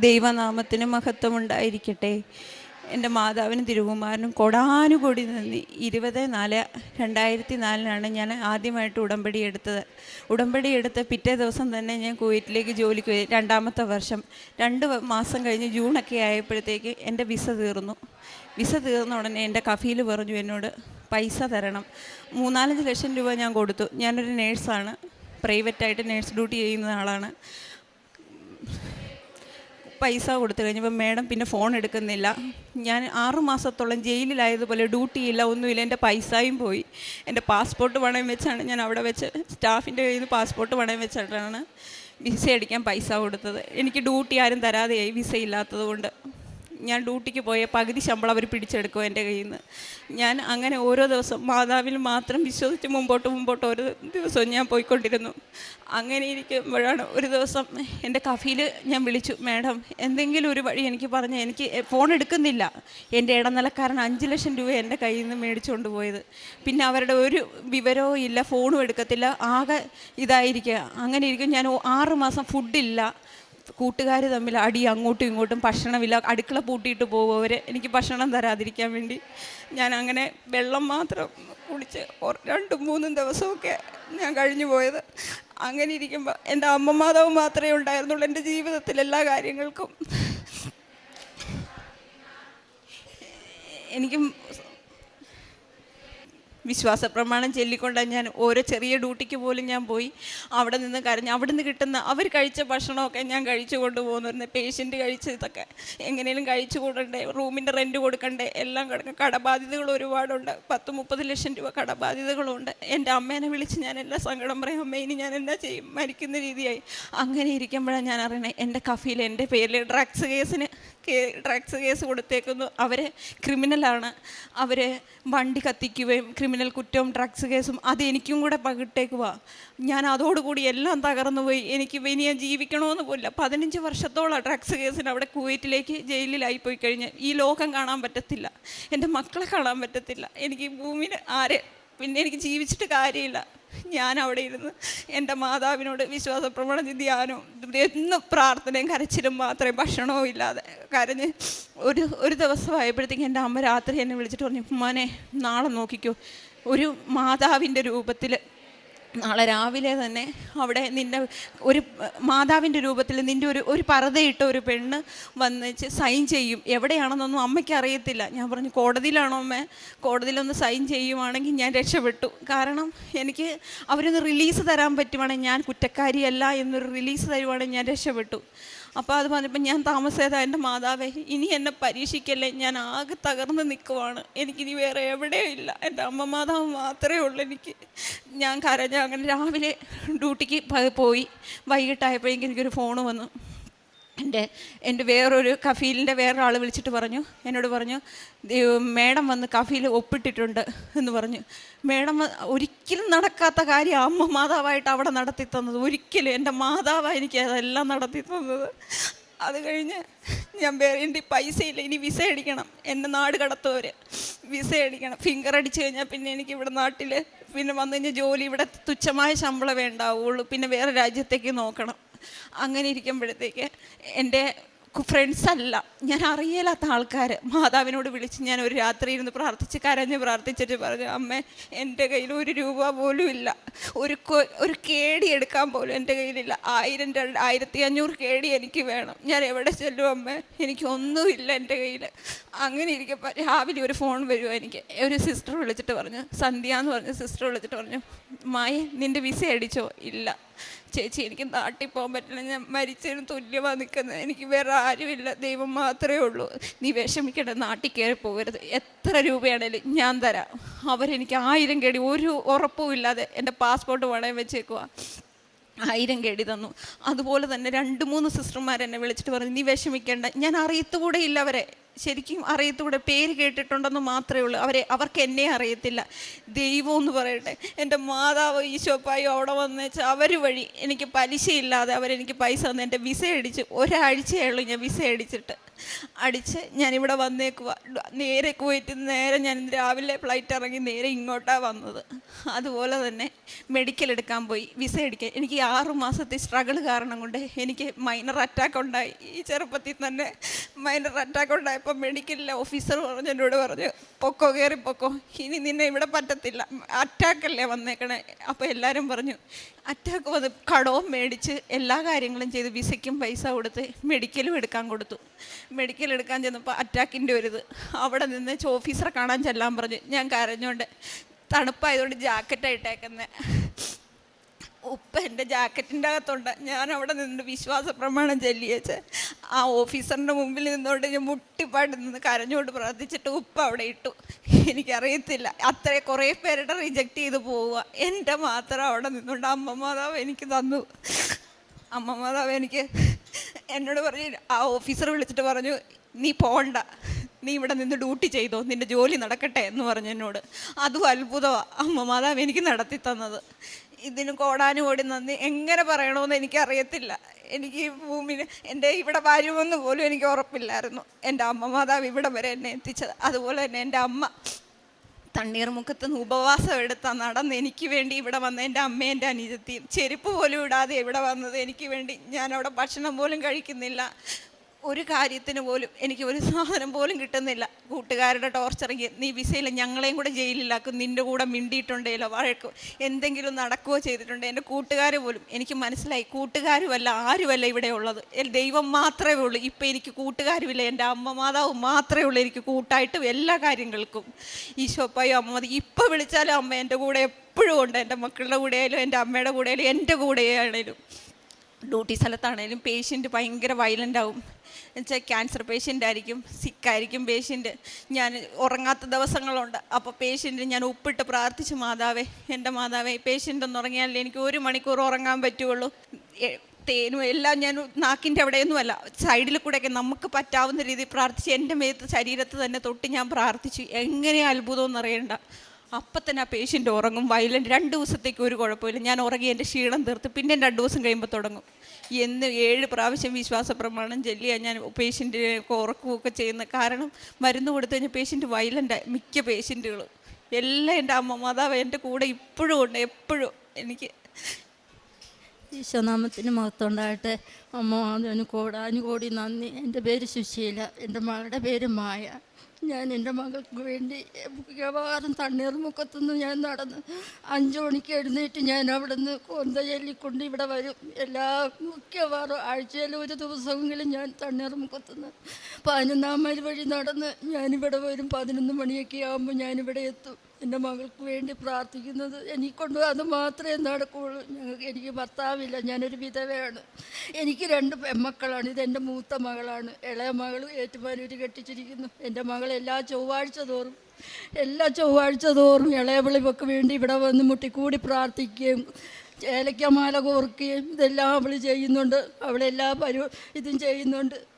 ദൈവനാമത്തിന് മഹത്വമുണ്ടായിരിക്കട്ടെ. എന്റെ മാതാവിനും തിരുകുമാരനും കൊടാനുകൂടി നന്ദി. ഇരുപത് നാല് രണ്ടായിരത്തി നാലിനാണ് ഞാൻ ആദ്യമായിട്ട് ഉടമ്പടി എടുത്തത്. ഉടമ്പടി എടുത്ത പിറ്റേ ദിവസം തന്നെ ഞാൻ കുവൈറ്റിലേക്ക് ജോലിക്ക് പോയി. രണ്ടാമത്തെ വർഷം രണ്ട് മാസം കഴിഞ്ഞ് ജൂണൊക്കെ ആയപ്പോഴത്തേക്ക് എന്റെ വിസ തീർന്നു. വിസ തീർന്ന ഉടനെ എന്റെ കഫീൽ പറഞ്ഞു എന്നോട് പൈസ തരണം. മൂന്നാലഞ്ച് ലക്ഷം രൂപ ഞാൻ കൊടുത്തു. ഞാനൊരു നേഴ്സാണ്. പ്രൈവറ്റായിട്ട് നേഴ്സ് ഡ്യൂട്ടി ചെയ്യുന്ന ആളാണ്. പൈസ കൊടുത്തു കഴിഞ്ഞപ്പോൾ മേഡം പിന്നെ ഫോൺ എടുക്കുന്നില്ല. ഞാൻ ആറു മാസത്തോളം ജയിലിലായതുപോലെ ഡ്യൂട്ടിയില്ല ഒന്നുമില്ല. എന്റെ പൈസയും പോയി. എന്റെ പാസ്പോർട്ട് പണയം വെച്ചാണ് ഞാൻ അവിടെ വെച്ച് സ്റ്റാഫിന്റെ കയ്യിൽ നിന്ന് പാസ്പോർട്ട് പണയം വെച്ചിട്ടാണ് വിസ അടിക്കാൻ പൈസ കൊടുത്തത്. എനിക്ക് ഡ്യൂട്ടി ആരും തരാതെയായി വിസ ഇല്ലാത്തത് കൊണ്ട് ഞാൻ ഡ്യൂട്ടിക്ക് പോയ പകുതി ശമ്പളം അവർ പിടിച്ചെടുക്കും എന്റെ കയ്യിൽ നിന്ന് ഞാൻ അങ്ങനെ ഓരോ ദിവസം മാതാവിൽ മാത്രം വിശ്വസിച്ച് മുമ്പോട്ട് മുമ്പോട്ട് ഓരോ ദിവസവും ഞാൻ പോയിക്കൊണ്ടിരുന്നു. അങ്ങനെ ഇരിക്കുമ്പോഴാണ് ഒരു ദിവസം എന്റെ കഫീൽ ഞാൻ വിളിച്ചു മാഡം എന്തെങ്കിലും ഒരു വഴി എനിക്ക് പറഞ്ഞു എനിക്ക് ഫോൺ എടുക്കുന്നില്ല. എന്റെ ഇടനിലക്കാരൻ അഞ്ച് ലക്ഷം രൂപ എന്റെ കയ്യിൽ നിന്ന് മേടിച്ചുകൊണ്ട് പോയത്. പിന്നെ അവരുടെ ഒരു വിവരവും ഇല്ല ഫോണും എടുക്കത്തില്ല ആകെ ഇതായിരിക്കുക. അങ്ങനെ ഇരിക്കും. ഞാൻ ആറ് മാസം ഫുഡില്ല കൂട്ടുകാർ തമ്മിൽ അടി അങ്ങോട്ടും ഇങ്ങോട്ടും ഭക്ഷണമില്ല. അടുക്കള പൂട്ടിയിട്ട് പോകുമവർ എനിക്ക് ഭക്ഷണം തരാതിരിക്കാൻ വേണ്ടി ഞാൻ അങ്ങനെ വെള്ളം മാത്രം കുടിച്ച് രണ്ടും മൂന്നും ദിവസമൊക്കെ ഞാൻ കഴിഞ്ഞു പോയത്. അങ്ങനെ ഇരിക്കുമ്പോൾ എന്റെ അമ്മ മാതാവ് മാത്രമേ ഉണ്ടായിരുന്നുള്ളൂ എന്റെ ജീവിതത്തിൽ എല്ലാ കാര്യങ്ങൾക്കും. എനിക്ക് വിശ്വാസ പ്രമാണം ചൊല്ലിക്കൊണ്ടാണ് ഞാൻ ഓരോ ചെറിയ ഡ്യൂട്ടിക്ക് പോലും ഞാൻ പോയി അവിടെ നിന്ന് കരഞ്ഞ് അവിടെ നിന്ന് കിട്ടുന്ന അവർ കഴിച്ച ഭക്ഷണമൊക്കെ ഞാൻ കഴിച്ചു കൊണ്ടുപോകുന്നു. പേഷ്യന്റ് കഴിച്ചതൊക്കെ എങ്ങനെയും കഴിച്ചു കൂടണ്ടേ? റൂമിന്റെ റെന്റ് കൊടുക്കണ്ടേ? എല്ലാം കിടക്കും. കടബാധ്യതകൾ ഒരുപാടുണ്ട്. പത്ത് മുപ്പത് ലക്ഷം രൂപ കടബാധ്യതകളുണ്ട്. എന്റെ അമ്മേനെ വിളിച്ച് ഞാൻ എല്ലാ സങ്കടം പറയും അമ്മ ഇനി ഞാൻ എന്താ ചെയ്യും? മരിക്കുന്ന രീതിയായി. അങ്ങനെ ഇരിക്കുമ്പോഴാണ് ഞാൻ അറിയണേ എന്റെ കഫയിൽ എന്റെ പേരിൽ ഡ്രഗ്സ് കേസിന് ഡ്രഗ്സ് കേസ് കൊടുത്തേക്കുന്നു. അവർ ക്രിമിനലാണ് അവർ വണ്ടി കത്തിക്കുകയും ക്രിമിനൽ കുറ്റവും ഡ്രഗ്സ് കേസും അത് എനിക്കും കൂടെ പകിട്ടേക്കുക ഞാൻ അതോടുകൂടി എല്ലാം തകർന്നു പോയി. എനിക്ക് ഇനി ഞാൻ ജീവിക്കണമെന്ന് പോലില്ല പതിനഞ്ച് വർഷത്തോളം ഡ്രഗ്സ് കേസിന് അവിടെ കുവൈറ്റിലേക്ക് ജയിലിലായി പോയി കഴിഞ്ഞ് ഈ ലോകം കാണാൻ പറ്റത്തില്ല. എന്റെ മക്കളെ കാണാൻ പറ്റത്തില്ല. എനിക്ക് ഭൂമിയിൽ ആരെ പിന്നെ എനിക്ക് ജീവിച്ചിട്ട് കാര്യമില്ല. ഞാൻ അവിടെ ഇരുന്ന് എന്റെ മാതാവിനോട് വിശ്വാസ പ്രമാണ ധ്യാനവും എന്നും പ്രാർത്ഥനയും കരച്ചിലും മാത്രമേ ഭക്ഷണവും ഇല്ലാതെ കരഞ്ഞ് ഒരു ഒരു ദിവസമായപ്പോഴത്തേക്കും എന്റെ അമ്മ രാത്രി എന്നെ വിളിച്ചിട്ട് പറഞ്ഞു മോനെ നാളെ നോക്കിക്കോ. ഒരു മാതാവിന്റെ രൂപത്തിൽ നാളെ രാവിലെ തന്നെ അവിടെ നിന്റെ ഒരു മാതാവിന്റെ രൂപത്തിൽ നിന്റെ ഒരു ഒരു പറതയിട്ട ഒരു പെണ്ണ് വന്നിച്ച് സൈൻ ചെയ്യും. എവിടെയാണെന്നൊന്നും അമ്മയ്ക്ക് അറിയത്തില്ല. ഞാൻ പറഞ്ഞു കോടതിയിലാണോ അമ്മ? കോടതിയിലൊന്ന് സൈൻ ചെയ്യുവാണെങ്കിൽ ഞാൻ രക്ഷപ്പെട്ടു. കാരണം എനിക്ക് അവരൊന്ന് റിലീസ് തരാൻ പറ്റുവാണെങ്കിൽ ഞാൻ കുറ്റക്കാരിയല്ല എന്നൊരു റിലീസ് തരുവാണെങ്കിൽ ഞാൻ രക്ഷപ്പെട്ടു. അപ്പോൾ അത് പറഞ്ഞപ്പോൾ ഞാൻ താമസിച്ചതാ എന്റെ മാതാവേ ഇനി എന്നെ പരീക്ഷിക്കല്ലേ? ഞാൻ ആകെ തകർന്ന് നിൽക്കുവാണ്. എനിക്കിനി വേറെ എവിടെയും ഇല്ല. എന്റെ അമ്മ മാതാവ് മാത്രമേ ഉള്ളൂ എനിക്ക്. ഞാൻ കരഞ്ഞ അങ്ങനെ രാവിലെ ഡ്യൂട്ടിക്ക് പോയി. വൈകിട്ടായപ്പോഴേക്കും എനിക്കൊരു ഫോൺ വന്നു. എന്റെ എന്റെ വേറൊരു കഫീലിന്റെ വേറൊരാൾ വിളിച്ചിട്ട് പറഞ്ഞു. എന്നോട് പറഞ്ഞു "ദൈവ- മേഡം വന്ന് കഫീൽ ഒപ്പിട്ടിട്ടുണ്ട് എന്ന് പറഞ്ഞു. മേഡം ഒരിക്കലും നടക്കാത്ത കാര്യം അമ്മ മാതാവായിട്ട് അവിടെ നടത്തി തന്നത് ഒരിക്കലും എന്റെ മാതാവാണ് എനിക്ക് അതെല്ലാം നടത്തി തന്നത് അത് കഴിഞ്ഞ് ഞാൻ വേറെ എന്റെ ഇല്ല ഇനി വിസ അടിക്കണം. എന്റെ നാട് കടത്തവർ വിസ അടിക്കണം. ഫിംഗർ അടിച്ചു കഴിഞ്ഞാൽ പിന്നെ എനിക്ക് ഇവിടെ നാട്ടിൽ പിന്നെ വന്നു കഴിഞ്ഞാൽ ജോലി ഇവിടെ തുച്ഛമായ ശമ്പളമേ ഉണ്ടാവുള്ളൂ പിന്നെ വേറെ രാജ്യത്തേക്ക് നോക്കണം. അങ്ങനെ ഇരിക്കുമ്പോഴത്തേക്ക് എന്റെ ഫ്രണ്ട്സ് അല്ല. ഞാൻ അറിയില്ലാത്ത ആൾക്കാർ മാതാവിനോട് വിളിച്ച് ഞാൻ ഒരു രാത്രി ഇരുന്ന് പ്രാർത്ഥിച്ച് കരഞ്ഞ് പ്രാർത്ഥിച്ചിട്ട് പറഞ്ഞു അമ്മ എന്റെ കയ്യിൽ ഒരു രൂപ പോലും ഇല്ല. ഒരു ഒരു കേടി എടുക്കാൻ പോലും എന്റെ കയ്യിലില്ല ആയിരം രണ്ട് ആയിരത്തി അഞ്ഞൂറ് കേടി എനിക്ക് വേണം. ഞാൻ എവിടെ ചെല്ലും അമ്മേ? എനിക്കൊന്നുമില്ല എന്റെ കയ്യിൽ. അങ്ങനെ ഇരിക്കുമ്പോൾ രാവിലെ ഒരു ഫോൺ വരുമോ എനിക്ക്. ഒരു സിസ്റ്റർ വിളിച്ചിട്ട് പറഞ്ഞു സന്ധ്യ എന്ന് പറഞ്ഞ സിസ്റ്റർ വിളിച്ചിട്ട് പറഞ്ഞു മായ നിന്റെ വിസ അടിച്ചോ? ഇല്ല. ചേച്ചി എനിക്ക് നാട്ടിൽ പോകാൻ പറ്റില്ല. ഞാൻ മരിച്ചതിന് തുല്യമാണ് നിൽക്കുന്നത്. എനിക്ക് വേറെ ആരുമില്ല. ദൈവം മാത്രമേ ഉള്ളൂ. നീ വിഷമിക്കേണ്ട. നാട്ടിൽ കയറി പോകരുത്. എത്ര രൂപയാണേലും ഞാൻ തരാം. അവരെനിക്ക് ആയിരം കേടി ഒരു ഉറപ്പും ഇല്ലാതെ എന്റെ പാസ്പോർട്ട് പണയം വെച്ചേക്കുക ആയിരം കേടി തന്നു. അതുപോലെ തന്നെ രണ്ട് മൂന്ന് സിസ്റ്റർമാർ എന്നെ വിളിച്ചിട്ട് പറഞ്ഞു നീ വിഷമിക്കേണ്ട. ഞാൻ അറിയത്തുകൂടെ ഇല്ല അവരെ. ശരിക്കും അറിയത്തൂടെ പേര് കേട്ടിട്ടുണ്ടെന്ന് മാത്രമേ ഉള്ളൂ. അവരെ അവർക്ക് എന്നെ അറിയത്തില്ല. ദൈവം എന്ന് പറയട്ടെ. എന്റെ മാതാവ് ഈശോപ്പായും അവിടെ വന്നേച്ചാൽ അവർ വഴി എനിക്ക് പലിശയില്ലാതെ അവരെനിക്ക് പൈസ തന്ന് എന്റെ വിസ അടിച്ച് ഉള്ളൂ ഞാൻ വിസ അടിച്ചിട്ട്. അടിച്ച് ഞാനിവിടെ വന്നേക്കുക നേരെ കുവൈറ്റിൽ നേരെ ഞാൻ രാവിലെ ഫ്ലൈറ്റ് ഇറങ്ങി നേരെ ഇങ്ങോട്ടാണ് വന്നത്. അതുപോലെ തന്നെ മെഡിക്കൽ എടുക്കാൻ പോയി വിസ അടിക്കാൻ. എനിക്ക് ആറുമാസത്തെ ആറ് മാസത്തെ സ്ട്രഗിൾ കാരണം കൊണ്ട് എനിക്ക് മൈനർ അറ്റാക്ക് ഉണ്ടായി. ഈ ചെറുപ്പത്തിൽ തന്നെ മൈനർ അറ്റാക്ക് ഉണ്ടായപ്പോൾ മെഡിക്കൽ ഓഫീസർ പറഞ്ഞു എന്നോട് പറഞ്ഞു പൊക്കോ കയറി പൊക്കോ. ഇനി നിന്നെ ഇവിടെ പറ്റത്തില്ല. അറ്റാക്കല്ലേ വന്നേക്കണേ. അപ്പോൾ എല്ലാവരും പറഞ്ഞു അറ്റാക്ക് വന്ന് കടവും മേടിച്ച് എല്ലാ കാര്യങ്ങളും ചെയ്ത് വിസയ്ക്കും പൈസ കൊടുത്ത് മെഡിക്കലും എടുക്കാൻ കൊടുത്തു. മെഡിക്കൽ എടുക്കാൻ ചെന്നപ്പോൾ അറ്റാക്കിന്റെ ഒരു ഇത്. അവിടെ നിന്ന് ഓഫീസറെ കാണാൻ ചെല്ലാൻ പറഞ്ഞു. ഞാൻ കരഞ്ഞുകൊണ്ട് തണുപ്പായതുകൊണ്ട് ജാക്കറ്റാണ് ഇട്ടേക്കുന്നത് ഉപ്പ എന്റെ ജാക്കറ്റിന്റെ അകത്തുണ്ട്. ഞാൻ അവിടെ നിന്ന് വിശ്വാസ പ്രമാണം ചൊല്ലിയേച്ച് ആ ഓഫീസറിന്റെ മുമ്പിൽ നിന്നുകൊണ്ട് ഞാൻ നിന്ന് കരഞ്ഞുകൊണ്ട് പ്രാർത്ഥിച്ചിട്ട് ഉപ്പ് അവിടെ ഇട്ടു. എനിക്കറിയത്തില്ല. അത്ര കുറേ പേരുടെ റിജക്റ്റ് ചെയ്ത് പോവുക. എന്റെ മാത്രം അവിടെ നിന്നുകൊണ്ട് അമ്മ മാതാവ് എനിക്ക് തന്നു. അമ്മ മാതാവ് എനിക്ക് എന്നോട് പറഞ്ഞു ആ ഓഫീസർ വിളിച്ചിട്ട് പറഞ്ഞു നീ പോണ്ട. നീ ഇവിടെ നിന്ന് ഡ്യൂട്ടി ചെയ്തോ. നിന്റെ ജോലി നടക്കട്ടെ എന്ന് പറഞ്ഞു എന്നോട്. അതും അത്ഭുതമാണ് അമ്മ മാതാവ് എനിക്ക് നടത്തി തന്നത്. ഇതിന് കോടാനുകോടി നന്ദി. എങ്ങനെ പറയണമെന്ന് എനിക്കറിയത്തില്ല. എനിക്ക് ഈ ഭൂമിന് എന്റെ ഇവിടെ വരുമെന്ന് പോലും എനിക്ക് ഉറപ്പില്ലായിരുന്നു. എന്റെ അമ്മ മാതാവ് ഇവിടെ വരെ എന്നെ എത്തിച്ചത്. അതുപോലെ തന്നെ എന്റെ അമ്മ തണ്ണീർമുഖത്ത് നിന്ന് ഉപവാസം എടുത്ത നടന്ന് എനിക്ക് വേണ്ടി ഇവിടെ വന്ന എന്റെ അമ്മയും എന്റെ അനുജത്തിയും ചെരുപ്പ് പോലും ഇടാതെ ഇവിടെ വന്നത് എനിക്ക് വേണ്ടി ഞാൻ അവിടെ ഭക്ഷണം പോലും കഴിക്കുന്നില്ല. ഒരു കാര്യത്തിന് പോലും എനിക്ക് ഒരു സാധനം പോലും കിട്ടുന്നില്ല. കൂട്ടുകാരുടെ ടോർച്ചറിങ് നീ വിസയില്ല ഞങ്ങളെയും കൂടെ ജയിലിലാക്കും നിന്റെ കൂടെ മിണ്ടിയിട്ടുണ്ടേലോ വഴക്കോ എന്തെങ്കിലും നടക്കുകയോ ചെയ്തിട്ടുണ്ട്? എന്റെ കൂട്ടുകാർ പോലും എനിക്ക് മനസ്സിലായി കൂട്ടുകാരുമല്ല ആരുമല്ല ഇവിടെ ഉള്ളത്. ദൈവം മാത്രമേ ഉള്ളൂ. ഇപ്പം എനിക്ക് കൂട്ടുകാരുമില്ല എന്റെ അമ്മ മാതാവ് മാത്രമേ ഉള്ളൂ എനിക്ക് കൂട്ടായിട്ടും എല്ലാ കാര്യങ്ങൾക്കും. ഈശോപ്പായോ അമ്മ മതി. ഇപ്പം വിളിച്ചാലും അമ്മ എന്റെ കൂടെ എപ്പോഴും ഉണ്ട്. എന്റെ മക്കളുടെ കൂടെയായാലും എന്റെ അമ്മയുടെ കൂടെയായാലും എന്റെ കൂടെയാണേലും ഡ്യൂട്ടി സ്ഥലത്താണേലും പേഷ്യന്റ് ഭയങ്കര വയലന്റ് ആവും. എന്നുവെച്ചാൽ ക്യാൻസർ പേഷ്യന്റ് ആയിരിക്കും സിക്കായിരിക്കും പേഷ്യന്റ് ഞാൻ ഉറങ്ങാത്ത ദിവസങ്ങളുണ്ട്. അപ്പോൾ പേഷ്യന്റ് ഞാൻ ഉപ്പിട്ട് പ്രാർത്ഥിച്ചു മാതാവേ എന്റെ മാതാവേ പേഷ്യന്റ് ഒന്ന് ഉറങ്ങിയാലേ എനിക്ക് ഒരു മണിക്കൂർ ഉറങ്ങാൻ പറ്റുള്ളൂ തേനും എല്ലാം ഞാൻ നാക്കിന്റെ അവിടെയൊന്നുമല്ല സൈഡിൽ കൂടെയൊക്കെ നമുക്ക് പറ്റാവുന്ന രീതിയിൽ പ്രാർത്ഥിച്ച് എന്റെ മേത്ത് ശരീരത്ത് തന്നെ തൊട്ട് ഞാൻ പ്രാർത്ഥിച്ചു. എങ്ങനെ അത്ഭുതം എന്നറിയണ്ട. അപ്പം തന്നെ ആ പേഷ്യന്റ് ഉറങ്ങും. വയലന്റ് രണ്ട് ദിവസത്തേക്ക് ഒരു കുഴപ്പമില്ല. ഞാൻ ഉറങ്ങി എന്റെ ക്ഷീണം തീർത്ത് പിന്നെ രണ്ട് ദിവസം കഴിയുമ്പോൾ തുടങ്ങും. എന്ന് ഏഴ് പ്രാവശ്യം വിശ്വാസ പ്രമാണം ചെല്ലിയാൽ ഞാൻ പേഷ്യന്റിനെ ഉറക്കുകയൊക്കെ ചെയ്യുന്ന കാരണം മരുന്ന് കൊടുത്തു കഴിഞ്ഞാൽ പേഷ്യന്റ് വയലന്റ് മിക്ക പേഷ്യന്റുകളും എല്ലാം എന്റെ അമ്മ മാതാവ് എന്റെ കൂടെ ഇപ്പോഴും ഉണ്ട്. എപ്പോഴും എനിക്ക് ഈശോനാമത്തിന് മഹത്വമുണ്ടാകട്ടെ. അമ്മ അതിന് കോടാനു കോടി നന്ദി. എന്റെ പേര് സുശീല. എന്റെ മകളുടെ പേര് മായ. ഞാൻ എന്റെ മകൾക്ക് വേണ്ടി മിക്കവാറും തണ്ണീർമുക്കത്തുനിന്ന് ഞാൻ നടന്ന് അഞ്ച് മണിക്ക് എഴുന്നേറ്റ് ഞാൻ അവിടെ നിന്ന് കൊന്ത ചൊല്ലിക്കൊണ്ട് ഇവിടെ വരും. എല്ലാ മിക്കവാറും ആഴ്ചയിൽ ഒരു ദിവസമെങ്കിലും ഞാൻ തണ്ണീർമുക്കത്തുനിന്ന് പതിനൊന്നാം മൈൽ വഴി നടന്ന് ഞാനിവിടെ വരും. പതിനൊന്ന് മണിയൊക്കെ ആകുമ്പോൾ ഞാനിവിടെ എത്തും. എന്റെ മകൾക്ക് വേണ്ടി പ്രാർത്ഥിക്കുന്നത് എനിക്കൊണ്ട് അത് മാത്രമേ നടക്കുകയുള്ളൂ. ഞങ്ങൾക്ക് എനിക്ക് ഭർത്താവില്ല ഞാനൊരു വിധവയാണ്. എനിക്ക് രണ്ട് പെമ്മക്കളാണ് ഇത് എന്റെ മൂത്ത മകളാണ്. ഇളയ മകൾ ഏറ്റുമാനൂര് കെട്ടിച്ചിരിക്കുന്നു. എന്റെ മകൾ എല്ലാ ചൊവ്വാഴ്ച തോറും എല്ലാ ചൊവ്വാഴ്ച തോറും ഇളയവിളിവൊക്കെ വേണ്ടി ഇവിടെ വന്ന് മുട്ടിക്കൂടി പ്രാർത്ഥിക്കുകയും ഏലക്കമാല കോർക്കുകയും ഇതെല്ലാം അവൾ ചെയ്യുന്നുണ്ട്. അവളെല്ലാ പരി ഇതും ചെയ്യുന്നുണ്ട്.